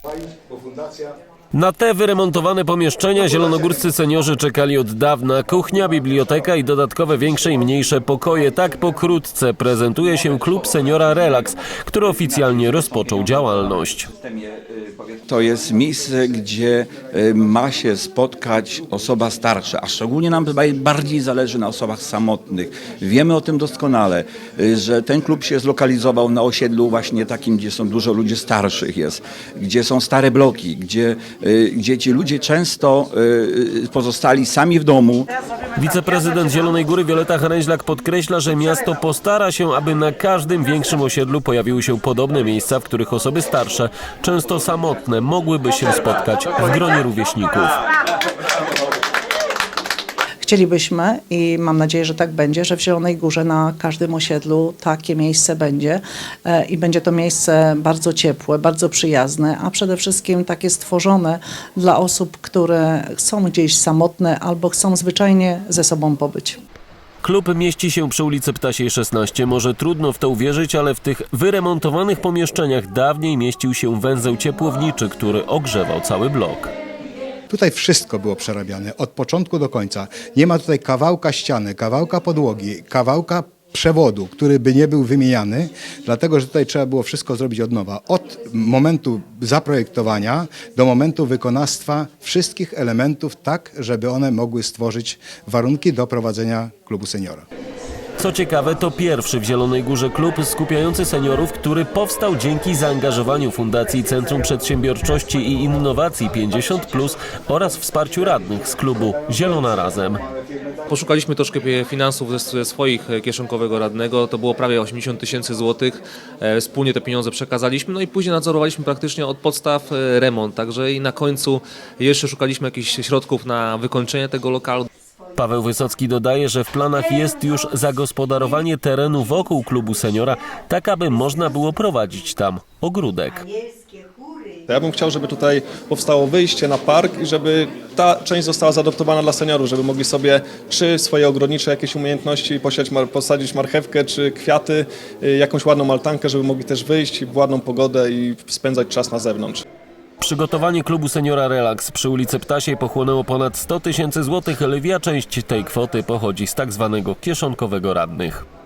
País o fundação Na te wyremontowane pomieszczenia zielonogórscy seniorzy czekali od dawna. Kuchnia, biblioteka i dodatkowe większe i mniejsze pokoje. Tak pokrótce prezentuje się klub seniora Relax, który oficjalnie rozpoczął działalność. To jest miejsce, gdzie y, ma się spotkać osoba starsza, a szczególnie nam bardziej zależy na osobach samotnych. Wiemy o tym doskonale, y, że ten klub się zlokalizował na osiedlu właśnie takim, gdzie są dużo ludzi starszych jest, gdzie są stare bloki, gdzie, gdzie ci ludzie często y, pozostali sami w domu, Wiceprezydent Zielonej Góry Wioleta Haręźlak podkreśla, że miasto postara się, aby na każdym większym osiedlu pojawiły się podobne miejsca, w których osoby starsze, często samotne, mogłyby się spotkać w gronie rówieśników. Chcielibyśmy i mam nadzieję, że tak będzie, że w Zielonej Górze na każdym osiedlu takie miejsce będzie e, i będzie to miejsce bardzo ciepłe, bardzo przyjazne, a przede wszystkim takie stworzone dla osób, które są gdzieś samotne albo chcą zwyczajnie ze sobą pobyć. Klub mieści się przy ulicy Ptasiej 16. Może trudno w to uwierzyć, ale w tych wyremontowanych pomieszczeniach dawniej mieścił się węzeł ciepłowniczy, który ogrzewał cały blok. Tutaj wszystko było przerabiane od początku do końca. Nie ma tutaj kawałka ściany, kawałka podłogi, kawałka przewodu, który by nie był wymieniany, dlatego że tutaj trzeba było wszystko zrobić od nowa. Od momentu zaprojektowania do momentu wykonawstwa wszystkich elementów tak, żeby one mogły stworzyć warunki do prowadzenia klubu seniora. Co ciekawe, to pierwszy w Zielonej Górze klub skupiający seniorów, który powstał dzięki zaangażowaniu Fundacji Centrum Przedsiębiorczości i Innowacji 50 oraz wsparciu radnych z klubu Zielona Razem. Poszukaliśmy troszkę finansów ze, swoich kieszonkowego radnego, to było prawie 80 tysięcy złotych. E, Wspólnie te pieniądze przekazaliśmy, no i później nadzorowaliśmy praktycznie od podstaw e, remont, także i na końcu jeszcze szukaliśmy jakichś środków na wykończenie tego lokalu. Paweł Wysocki dodaje, że w planach jest już zagospodarowanie terenu wokół klubu seniora, tak aby można było prowadzić tam ogródek. Ja bym chciał, żeby tutaj powstało wyjście na park i żeby ta część została zaadoptowana dla seniorów, żeby mogli sobie czy swoje ogrodnicze jakieś umiejętności posiać, posadzić marchewkę czy kwiaty, y, jakąś ładną altankę, żeby mogli też wyjść w ładną pogodę i spędzać czas na zewnątrz. Przygotowanie klubu seniora Relax przy ulicy Ptasiej pochłonęło ponad 100 tysięcy złotych, lwia część tej kwoty pochodzi z tak zwanego kieszonkowego radnych.